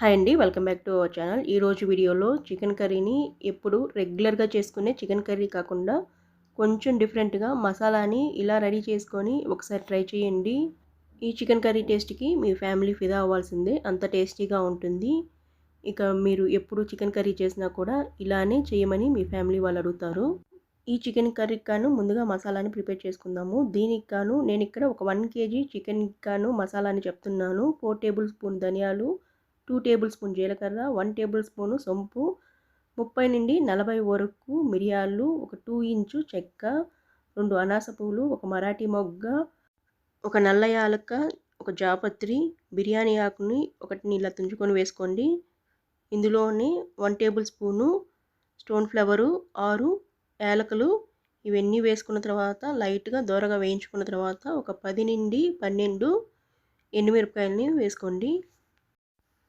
Hi అండి welcome back to our channel. ఈరోజు వీడియోలో చికెన్ కర్రీని ఎప్పుడు రెగ్యులర్గా చేసుకునే చికెన్ కర్రీ కాకుండా కొంచెం డిఫరెంట్గా మసాలాని ఇలా రెడీ చేసుకొని ఒకసారి ట్రై చేయండి. ఈ చికెన్ కర్రీ టేస్ట్కి మీ ఫ్యామిలీ ఫిదా అవ్వాల్సిందే అంత టేస్టీగా ఉంటుంది. ఇక మీరు ఎప్పుడు చికెన్ కర్రీ చేసినా కూడా ఇలానే చేయమని మీ ఫ్యామిలీ వాళ్ళు అడుగుతారు. ఈ చికెన్ కర్రీకి కాను ముందుగా మసాలాని ప్రిపేర్ చేసుకుందాము. దీనికి కాను నేను ఇక్కడ ఒక వన్ కేజీ చికెన్ కాను మసాలాని చెప్తున్నాను. ఫోర్ టేబుల్ స్పూన్ ధనియాలు టూ టేబుల్ స్పూన్ జీలకర్ర వన్ టేబుల్ స్పూను సొంపు ముప్పై నుండి నలభై వరకు మిరియాలు ఒక టూ ఇంచు చెక్క రెండు అనాస పువ్వులు ఒక మరాఠీ మొగ్గ ఒక నల్ల యాలక్క ఒక జాపత్రి బిర్యానీ ఆకుని ఒకటిని ఇలా తుంచుకొని వేసుకోండి. ఇందులోనే one tablespoon stone flower ఆరు యాలకులు ఇవన్నీ వేసుకున్న తర్వాత లైట్గా దూరగా వేయించుకున్న తర్వాత ఒక పది నుండి పన్నెండు ఎండుమిరపకాయలని వేసుకోండి.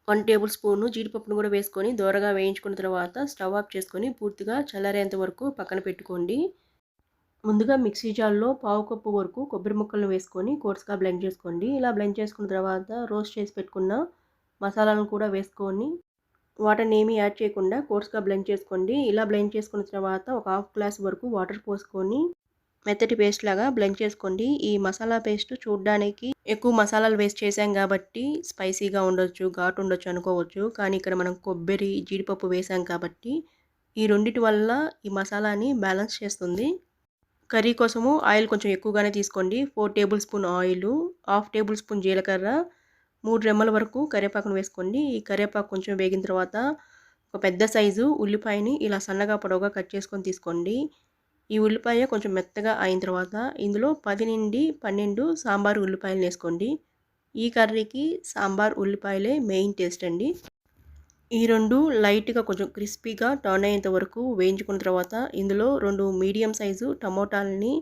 వన్ టేబుల్ స్పూను జీడిపప్పును కూడా వేసుకొని దోరగా వేయించుకున్న తర్వాత స్టవ్ ఆఫ్ చేసుకొని పూర్తిగా చల్లారేంత వరకు పక్కన పెట్టుకోండి. ముందుగా మిక్సీ జార్లో పావు కప్పు వరకు కొబ్బరి ముక్కలను వేసుకొని కోర్స్గా బ్లెండ్ చేసుకోండి. ఇలా బ్లెండ్ చేసుకున్న తర్వాత రోస్ట్ చేసి పెట్టుకున్న మసాలాలను కూడా వేసుకొని వాటర్ని ఏమీ యాడ్ చేయకుండా కోర్స్గా బ్లెండ్ చేసుకోండి. ఇలా బ్లెండ్ చేసుకున్న తర్వాత ఒక హాఫ్ గ్లాస్ వరకు వాటర్ పోసుకొని మెత్తటి పేస్ట్ లాగా బ్లెండ్ చేసుకోండి. ఈ మసాలా పేస్ట్ చూడడానికి ఎక్కువ మసాలాలు వేస్ట్ చేసాం కాబట్టి స్పైసీగా ఉండొచ్చు ఘాటు ఉండొచ్చు అనుకోవచ్చు. కానీ ఇక్కడ మనం కొబ్బరి జీడిపప్పు వేసాం కాబట్టి ఈ రెండిటి వల్ల ఈ మసాలాని బ్యాలెన్స్ చేస్తుంది. కర్రీ కోసము ఆయిల్ కొంచెం ఎక్కువగానే తీసుకోండి. Four tablespoon oil half tablespoon జీలకర్ర మూడు రెమ్మల వరకు కరివేపాకును వేసుకోండి. ఈ కరివేపాకు కొంచెం వేగిన తర్వాత ఒక పెద్ద సైజు ఉల్లిపాయని ఇలా సన్నగా పొడవుగా కట్ చేసుకొని తీసుకోండి. ఈ ఉల్లిపాయ కొంచెం మెత్తగా అయిన తర్వాత ఇందులో పది నుండి పన్నెండు సాంబార్ ఉల్లిపాయలు వేసుకోండి. ఈ కర్రీకి సాంబార్ ఉల్లిపాయలే మెయిన్ టేస్ట్ అండి. ఈ రెండు లైట్గా కొంచెం క్రిస్పీగా టర్న్ అయ్యేంత వరకు వేయించుకున్న తర్వాత ఇందులో రెండు మీడియం సైజు టమోటాలని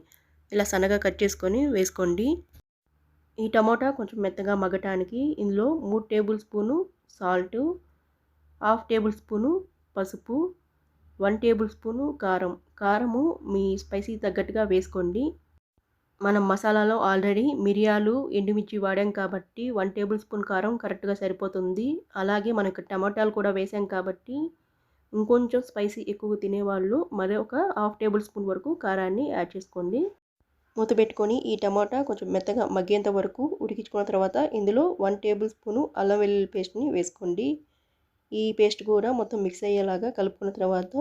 ఇలా సన్నగా కట్ చేసుకొని వేసుకోండి. ఈ టమోటా కొంచెం మెత్తగా మగ్గటానికి ఇందులో మూడు tablespoon salt half tablespoon పసుపు వన్ టేబుల్ స్పూను కారం కారము మీ స్పైసీ తగ్గట్టుగా వేసుకోండి. మనం మసాలాలో ఆల్రెడీ మిరియాలు ఎండుమిర్చి వాడాం కాబట్టి వన్ టేబుల్ స్పూన్ కారం కరెక్ట్గా సరిపోతుంది. అలాగే మనకు టమాటాలు కూడా వేసాం కాబట్టి ఇంకొంచెం స్పైసీ ఎక్కువ తినేవాళ్ళు మరొక హాఫ్ టేబుల్ స్పూన్ వరకు కారాన్ని యాడ్ చేసుకోండి. మూత పెట్టుకొని ఈ టమాటా కొంచెం మెత్తగా మగ్గేంత వరకు ఉడికించుకున్న తర్వాత ఇందులో వన్ టేబుల్ స్పూను అల్లం వెల్లుల్లి పేస్ట్ని వేసుకోండి. ఈ పేస్ట్ కూడా మొత్తం మిక్స్ అయ్యేలాగా కలుపుకున్న తర్వాత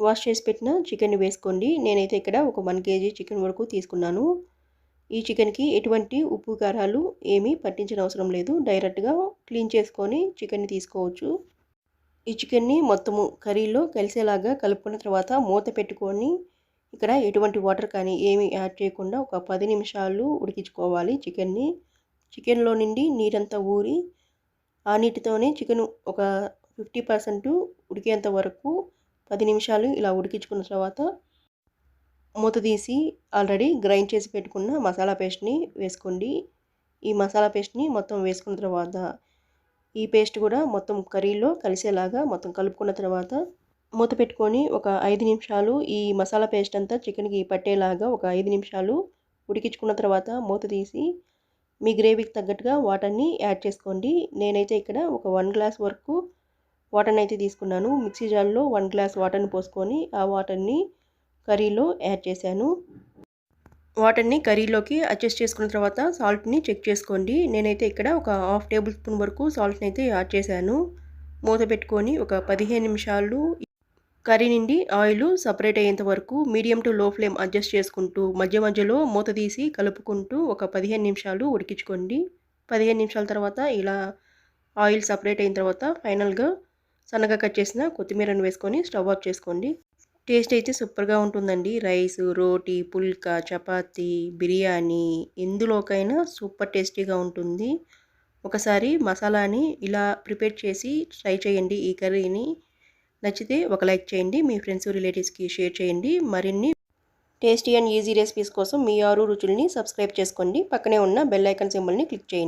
వాష్ చేసి పెట్టిన చికెన్ని వేసుకోండి. నేనైతే ఇక్కడ ఒక వన్ కేజీ చికెన్ వరకు తీసుకున్నాను. ఈ చికెన్కి ఎటువంటి ఉప్పు కారాలు ఏమీ పట్టించిన అవసరం లేదు. డైరెక్ట్గా క్లీన్ చేసుకొని చికెన్ని తీసుకోవచ్చు. ఈ చికెన్ని మొత్తము కర్రీలో కలిసేలాగా కలుపుకున్న తర్వాత మూత పెట్టుకొని ఇక్కడ ఎటువంటి వాటర్ కానీ ఏమి యాడ్ చేయకుండా ఒక పది నిమిషాలు ఉడికించుకోవాలి చికెన్ని. చికెన్లో నుండి నీరంతా ఊరి ఆ నీటితోనే చికెన్ ఒక ఫిఫ్టీ పర్సెంట్ ఉడికేంత వరకు పది నిమిషాలు ఇలా ఉడికించుకున్న తర్వాత మూత తీసి ఆల్రెడీ గ్రైండ్ చేసి పెట్టుకున్న మసాలా పేస్ట్ని వేసుకోండి. ఈ మసాలా పేస్ట్ని మొత్తం వేసుకున్న తర్వాత ఈ పేస్ట్ కూడా మొత్తం కర్రీలో కలిసేలాగా మొత్తం కలుపుకున్న తర్వాత మూత పెట్టుకొని ఒక ఐదు నిమిషాలు ఈ మసాలా పేస్ట్ అంతా చికెన్కి పట్టేలాగా ఒక ఐదు నిమిషాలు ఉడికించుకున్న తర్వాత మూత తీసి మీ గ్రేవీకి తగ్గట్టుగా వాటర్ని యాడ్ చేసుకోండి. నేనైతే ఇక్కడ ఒక వన్ గ్లాస్ వరకు వాటర్ని అయితే తీసుకున్నాను. మిక్సీ జార్లో వన్ గ్లాస్ వాటర్ని పోసుకొని ఆ వాటర్ని కర్రీలో యాడ్ చేశాను. వాటర్ని కర్రీలోకి అడ్జస్ట్ చేసుకున్న తర్వాత సాల్ట్ని చెక్ చేసుకోండి. నేనైతే ఇక్కడ ఒక హాఫ్ టేబుల్ స్పూన్ వరకు సాల్ట్ని అయితే యాడ్ చేశాను. మూత పెట్టుకొని ఒక పదిహేను నిమిషాలు కర్రీ నుండి ఆయిల్ సపరేట్ అయ్యేంత వరకు medium to low flame adjust చేసుకుంటూ మధ్య మధ్యలో మూత తీసి కలుపుకుంటూ ఒక పదిహేను నిమిషాలు ఉడికించుకోండి. పదిహేను నిమిషాల తర్వాత ఇలా ఆయిల్ సపరేట్ అయిన తర్వాత ఫైనల్గా సన్నగా కట్ చేసిన కొత్తిమీరను వేసుకొని స్టవ్ ఆఫ్ చేసుకోండి. టేస్ట్ అయితే సూపర్గా ఉంటుందండి. రైస్ రోటీ పుల్కా చపాతీ బిర్యానీ ఎందులోకైనా సూపర్ టేస్టీగా ఉంటుంది. ఒకసారి మసాలాని ఇలా ప్రిపేర్ చేసి ట్రై చేయండి ఈ కర్రీని. నచ్చితే ఒక లైక్ చేయండి మీ ఫ్రెండ్స్ రిలేటివ్స్కి షేర్ చేయండి. మరిన్ని టేస్టీ అండ్ ఈజీ రెసిపీస్ కోసం మీ ఆరు రుచుల్ని సబ్స్క్రైబ్ చేసుకోండి. పక్కనే ఉన్న బెల్ సింబల్ని క్లిక్ చేయండి.